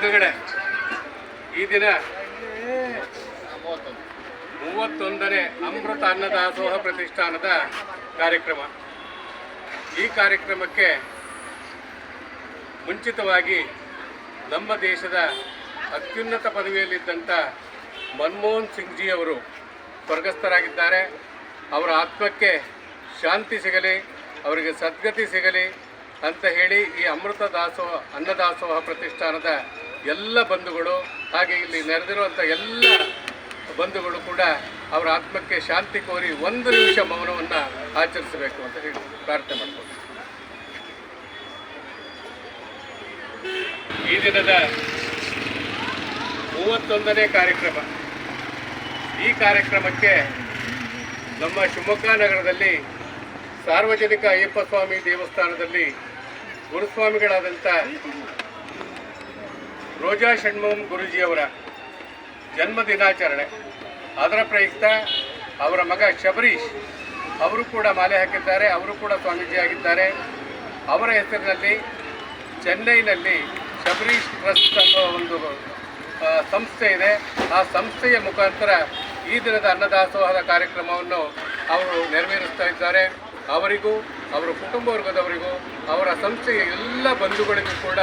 ದಿನ ಮೂವತ್ತೊಂದನೇ ಅಮೃತ ಅನ್ನದಾಸೋಹ ಪ್ರತಿಷ್ಠಾನದ ಕಾರ್ಯಕ್ರಮ. ಈ ಕಾರ್ಯಕ್ರಮಕ್ಕೆ ಮುಂಚಿತವಾಗಿ ನಮ್ಮ ದೇಶದ ಅತ್ಯುನ್ನತ ಪದವಿಯಲ್ಲಿದ್ದಂಥ ಮನಮೋಹನ್ ಸಿಂಗ್ ಜಿ ಅವರು ಸ್ವರ್ಗಸ್ಥರಾಗಿದ್ದಾರೆ ಅವರ ಆತ್ಮಕ್ಕೆ ಶಾಂತಿ ಸಿಗಲಿ, ಅವರಿಗೆ ಸದ್ಗತಿ ಸಿಗಲಿ ಅಂತ ಹೇಳಿ ಈ ಅಮೃತ ದಾಸೋಹ, ಅನ್ನದಾಸೋಹ ಪ್ರತಿಷ್ಠಾನದ ಎಲ್ಲ ಬಂಧುಗಳು, ಹಾಗೆ ಇಲ್ಲಿ ನೆರೆದಿರುವಂಥ ಎಲ್ಲ ಬಂಧುಗಳು ಕೂಡ ಅವರ ಆತ್ಮಕ್ಕೆ ಶಾಂತಿ ಕೋರಿ ಒಂದು ನಿಮಿಷ ಮೌನವನ್ನು ಆಚರಿಸಬೇಕು ಅಂತ ಹೇಳಿ ಪ್ರಾರ್ಥನೆ ಮಾಡ್ಕೊಂಡು ಈ ದಿನದ ಮೂವತ್ತೊಂದನೇ ಕಾರ್ಯಕ್ರಮ. ಈ ಕಾರ್ಯಕ್ರಮಕ್ಕೆ ನಮ್ಮ ಶಿವಮೊಗ್ಗ ನಗರದಲ್ಲಿ ಸಾರ್ವಜನಿಕ ಅಯ್ಯಪ್ಪ ಸ್ವಾಮಿ ದೇವಸ್ಥಾನದಲ್ಲಿ ಗುರುಸ್ವಾಮಿಗಳಾದಂಥ ರೋಜಾ ಷಣ್ಮೋಹಂ ಗುರುಜಿಯವರ ಜನ್ಮ ದಿನಾಚರಣೆ. ಅದರ ಪ್ರಯುಕ್ತ ಅವರ ಮಗ ಶಬರೀಶ್ ಅವರು ಕೂಡ ಮಾಲೆ ಹಾಕಿದ್ದಾರೆ, ಅವರು ಕೂಡ ಸ್ವಾಮೀಜಿ ಆಗಿದ್ದಾರೆ. ಅವರ ಹೆಸರಿನಲ್ಲಿ ಚೆನ್ನೈನಲ್ಲಿ ಶಬರೀಶ್ ಟ್ರಸ್ಟ್ ಅನ್ನೋ ಒಂದು ಸಂಸ್ಥೆ ಇದೆ. ಆ ಸಂಸ್ಥೆಯ ಮುಖಾಂತರ ಈ ದಿನದ ಅನ್ನದಾಸೋಹದ ಕಾರ್ಯಕ್ರಮವನ್ನು ಅವರು ನೆರವೇರಿಸ್ತಾ ಇದ್ದಾರೆ. ಅವರಿಗೂ, ಅವರ ಕುಟುಂಬ ವರ್ಗದವರಿಗೂ, ಅವರ ಸಂಸ್ಥೆಯ ಎಲ್ಲ ಬಂಧುಗಳಿಗೂ ಕೂಡ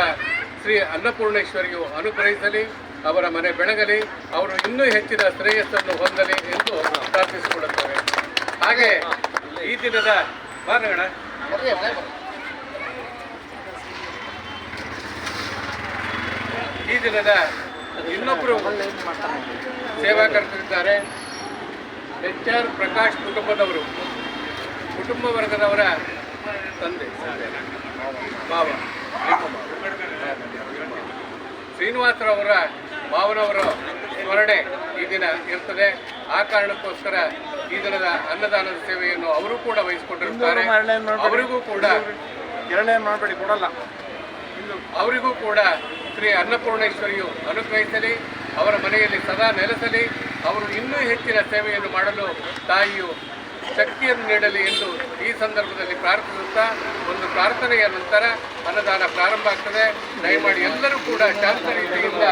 ಶ್ರೀ ಅನ್ನಪೂರ್ಣೇಶ್ವರಿಯು ಅನುಗ್ರಹಿಸಲಿ, ಅವರ ಮನೆ ಬೆಳಗಲಿ, ಅವರು ಇನ್ನೂ ಹೆಚ್ಚಿನ ಶ್ರೇಯಸ್ಸನ್ನು ಹೊಂದಲಿ ಎಂದು ಪ್ರಾರ್ಥಿಸಿಕೊಳ್ಳುತ್ತೇವೆ. ಹಾಗೆ ಈ ದಿನದ ಮಾನಗಣ ಈ ದಿನದ ಇನ್ನೊಬ್ಬರು ಸೇವಾಕರ್ತರಿದ್ದಾರೆ ಎಚ್ ಆರ್ ಪ್ರಕಾಶ್ ಕುಟುಂಬದವರು. ಕುಟುಂಬ ವರ್ಗದವರ ತಂದೆ. ಮಾವ ಶ್ರೀನಿವಾಸರವರ ಮಾವನವರ ಸ್ಮರಣೆ ಈ ದಿನ ಇರ್ತದೆ. ಆ ಕಾರಣಕ್ಕೋಸ್ಕರ ಈ ದಿನದ ಅನ್ನದಾನದ ಸೇವೆಯನ್ನು ಅವರು ಕೂಡ ವಹಿಸಿಕೊಂಡಿರುತ್ತಾರೆ. ಅವರಿಗೂ ಕೂಡ ಮಾಡಬೇಡಿ ಕೊಡಲ್ಲ. ಅವರಿಗೂ ಕೂಡ ಶ್ರೀ ಅನ್ನಪೂರ್ಣೇಶ್ವರಿಯು ಅನುಗ್ರಹಿಸಲಿ ಅವರ ಮನೆಯಲ್ಲಿ ಸದಾ ನೆಲೆಸಲಿ ಅವರು ಇನ್ನೂ ಹೆಚ್ಚಿನ ಸೇವೆಯನ್ನು ಮಾಡಲು ತಾಯಿಯು ಶಕ್ತಿಯನ್ನು ನೀಡಲಿ ಎಂದು ಈ ಸಂದರ್ಭದಲ್ಲಿ ಪ್ರಾರ್ಥಿಸುತ್ತಾ ಒಂದು ಪ್ರಾರ್ಥನೆಯ ನಂತರ ಅನ್ನದಾನ ಪ್ರಾರಂಭ ಆಗ್ತದೆ. ದಯಮಾಡಿ ಎಲ್ಲರೂ ಕೂಡ ಶಾಂತ ರೀತಿಯಿಂದ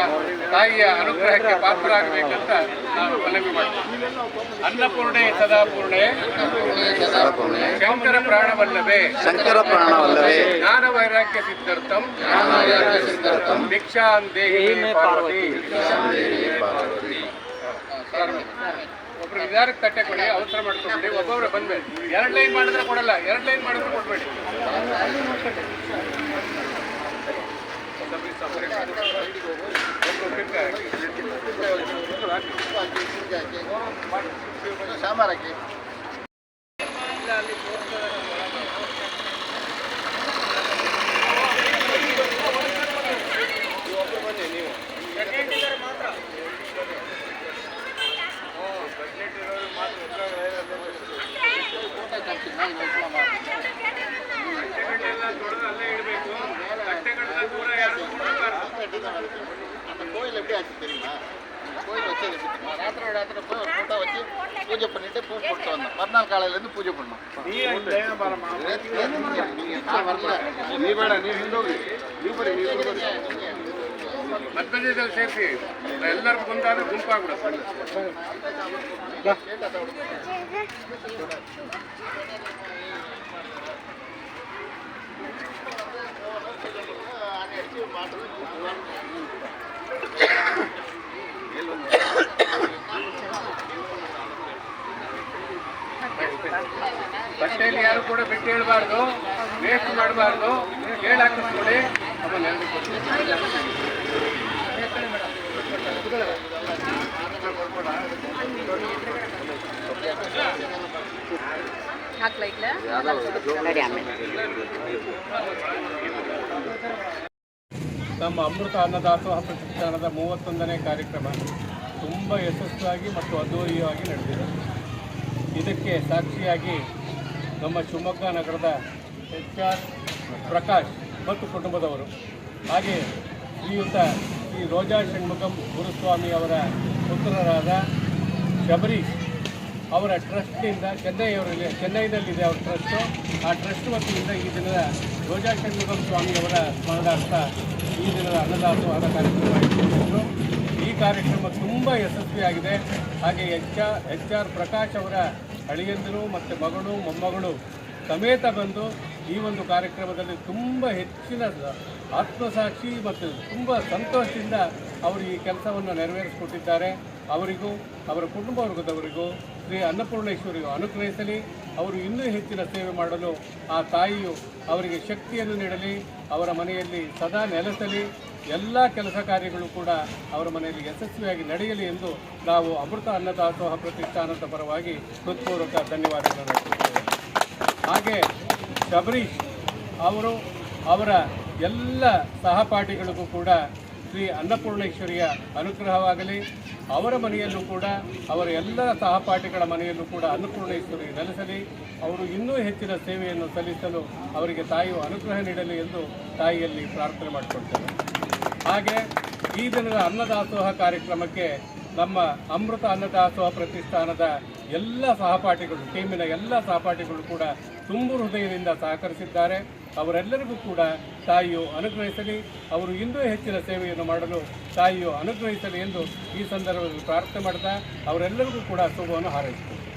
ತಾಯಿಯ ಅನುಗ್ರಹಕ್ಕೆ ಪಾತ್ರರಾಗಬೇಕಂತ ನಾನು ಮನವಿ ಮಾಡ್ತೀನಿ. ಅನ್ನಪೂರ್ಣೆ ಸದಾಪೂರ್ಣೆ. ಶಂಕರ ಪ್ರಾಣವಲ್ಲವೇ. ಶಂಕರ ಪ್ರಾಣವಲ್ಲವೇ. ಜ್ಞಾನ ವೈರಾಗ್ಯ ಸಿದ್ಧಾರ್ಥಂ. ಭಿಕ್ಷಾಂ ದೇಹಿ ಪಾರ್ವತಿ. ಒಬ್ರು ಕಟ್ಟೆ ತಟ್ಟೆ ಕೊಡಿ ಅವಸರ ಮಾಡ್ಕೊಂಡ್ಬಿಡಿ ಒಬ್ಬೊಬ್ರು ಬಂದ್ಬೇಡಿ ಎರಡು ಲೈನ್ ಮಾಡಿದ್ರೆ ಕೊಡಲ್ಲ ಎರಡು ಲೈನ್ ಮಾಡಿದ್ರೆ ಕೊಡ್ಬೇಡಿ. ಒಬ್ರು கோயில் எப்படி ஆச்சு தெரியுமா கோயில் வச்சது எப்படி தெரியுமா ராத்திரி ராத்திரி போய் ஒரு ஃபோட்டோ வச்சு பூஜை பண்ணிட்டு பூ போட்டு வந்தோம் மறுநாள் காலையிலேருந்து பூஜை பண்ணோம் நான் வரல ನೀ ಬೇಡ ನೀವು ಹಿಂದೋಗಿ ನೀವು ಬರೀ ನೀವು ಬರೀ ಮಧ್ಯದಲ್ಲಿ ಸೇರಿಸಿ ಎಲ್ಲರಿಗೂ ಬಂದಾದ್ರೆ ಗುಂಪಾಗ್ಬಿಡುತ್ತೆ ಬಟ್ಟೆಯಲ್ಲಿ ಯಾರು ಕೂಡ ಬಿಟ್ಟು ಹೇಳ್ಬಾರ್ದು. ವೇಸ್ಟ್ ಮಾಡಬಾರ್ದು. ಹೇಳಿ ಆಮೇಲೆ ನಮ್ಮ ಅಮೃತ ಅನ್ನದಾಸೋಹ ಪ್ರತಿಷ್ಠಾನದ ಮೂವತ್ತೊಂದನೇ ಕಾರ್ಯಕ್ರಮ. ತುಂಬ ಯಶಸ್ವಿಯಾಗಿ ಮತ್ತು ಅದ್ಧೂರಿಯಾಗಿ ನಡೆದಿದೆ. ಇದಕ್ಕೆ ಸಾಕ್ಷಿಯಾಗಿ ನಮ್ಮ ಶಿವಮೊಗ್ಗ ನಗರದ ಎಚ್ ಆರ್ ಪ್ರಕಾಶ್ ಮತ್ತು ಕುಟುಂಬದವರು, ಹಾಗೆ ಶ್ರೀಯುತ ಶ್ರೀ ರೋಜಾ ಷಣ್ಮುಖಂ ಗುರುಸ್ವಾಮಿ ಅವರ ಪುತ್ರರಾದ ಶಬರೀಶ್ ಅವರ ಟ್ರಸ್ಟ್ನಿಂದ ಚೆನ್ನೈಯವರಿಗೆ ಚೆನ್ನೈನಲ್ಲಿದೆ ಅವರ ಟ್ರಸ್ಟು, ಆ ಟ್ರಸ್ಟ್ ವತಿಯಿಂದ ಈ ದಿನದ ರೋಜಾ ಷಣ್ಮುಖಂ ಸ್ವಾಮಿಯವರ ಸ್ಮರಣಾರ್ಥ ಈ ದಿನದ ಅನ್ನದಾಸೋಹದ ಕಾರ್ಯಕ್ರಮ ಇಟ್ಟುಕೊಂಡಿದ್ದರು ಈ ಕಾರ್ಯಕ್ರಮ ತುಂಬ ಯಶಸ್ವಿಯಾಗಿದೆ. ಹಾಗೆ H R H R Prakash ಅವರ ಅಳಿಯಂದಿರು ಮತ್ತು ಮಗಳು, ಮೊಮ್ಮಗಳು ಸಮೇತ ಬಂದು ಈ ಒಂದು ಕಾರ್ಯಕ್ರಮದಲ್ಲಿ ತುಂಬ ಹೆಚ್ಚಿನ ಆತ್ಮಸಾಕ್ಷಿ ಮತ್ತು ತುಂಬ ಸಂತೋಷದಿಂದ ಅವರು ಈ ಕೆಲಸವನ್ನು ನೆರವೇರಿಸಿಕೊಟ್ಟಿದ್ದಾರೆ. ಅವರಿಗೂ, ಅವರ ಕುಟುಂಬ ವರ್ಗದವರಿಗೂ, ಶ್ರೀ ಅನ್ನಪೂರ್ಣೇಶ್ವರಿಗೂ ಅನುಗ್ರಹಿಸಲಿ. ಅವರು ಇನ್ನೂ ಹೆಚ್ಚಿನ ಸೇವೆ ಮಾಡಲು ಆ ತಾಯಿಯು ಅವರಿಗೆ ಶಕ್ತಿಯನ್ನು ನೀಡಲಿ. ಅವರ ಮನೆಯಲ್ಲಿ ಸದಾ ನೆಲೆಸಲಿ. ಎಲ್ಲ ಕೆಲಸ ಕಾರ್ಯಗಳು ಕೂಡ ಅವರ ಮನೆಯಲ್ಲಿ ಯಶಸ್ವಿಯಾಗಿ ನಡೆಯಲಿ ಎಂದು ನಾವು ಅಮೃತ ಅನ್ನದಾಸೋಹ ಪ್ರತಿಷ್ಠಾನದ ಪರವಾಗಿ ಹೃತ್ಪೂರ್ವಕ ಧನ್ಯವಾದಗಳನ್ನು ಅರ್ಪಿಸುತ್ತೇವೆ. ಹಾಗೆ ಶಬರೀಶ್ ಅವರು ಅವರ ಎಲ್ಲ ಸಹಪಾಠಿಗಳಿಗೂ ಕೂಡ ಶ್ರೀ ಅನ್ನಪೂರ್ಣೇಶ್ವರಿಯ ಅನುಗ್ರಹವಾಗಲಿ. ಅವರ ಮನೆಯಲ್ಲೂ ಕೂಡ ಅವರ ಎಲ್ಲ ಸಹಪಾಠಿಗಳ ಮನೆಯಲ್ಲೂ ಕೂಡ ಅನ್ನಪೂರ್ಣೇಶ್ವರಿ ನೆಲೆಸಲಿ. ಅವರು ಇನ್ನೂ ಹೆಚ್ಚಿನ ಸೇವೆಯನ್ನು ಸಲ್ಲಿಸಲು ಅವರಿಗೆ ತಾಯಿಯು ಅನುಗ್ರಹ ನೀಡಲಿ ಎಂದು ತಾಯಿಯಲ್ಲಿ ಪ್ರಾರ್ಥನೆ ಮಾಡಿಕೊಳ್ತೇವೆ. ಹಾಗೆ ಈ ದಿನದ ಅನ್ನದಾಸೋಹ ಕಾರ್ಯಕ್ರಮಕ್ಕೆ ನಮ್ಮ ಅಮೃತ ಅನ್ನದಾಸೋಹ ಪ್ರತಿಷ್ಠಾನದ ಎಲ್ಲ ಸಹಪಾಠಿಗಳು, ಟೀಮಿನ ಎಲ್ಲ ಸಹಪಾಠಿಗಳು ಕೂಡ ತುಂಬು ಹೃದಯದಿಂದ ಸಹಕರಿಸಿದ್ದಾರೆ. ಅವರೆಲ್ಲರಿಗೂ ಕೂಡ ತಾಯಿಯು ಅನುಗ್ರಹಿಸಲಿ. ಅವರು ಇನ್ನೂ ಹೆಚ್ಚಿನ ಸೇವೆಯನ್ನು ಮಾಡಲು ತಾಯಿಯು ಅನುಗ್ರಹಿಸಲಿ ಎಂದು ಈ ಸಂದರ್ಭದಲ್ಲಿ ಪ್ರಾರ್ಥನೆ ಮಾಡ್ತಾ ಅವರೆಲ್ಲರಿಗೂ ಕೂಡ ಶುಭವನ್ನು ಹಾರೈಸುತ್ತೇವೆ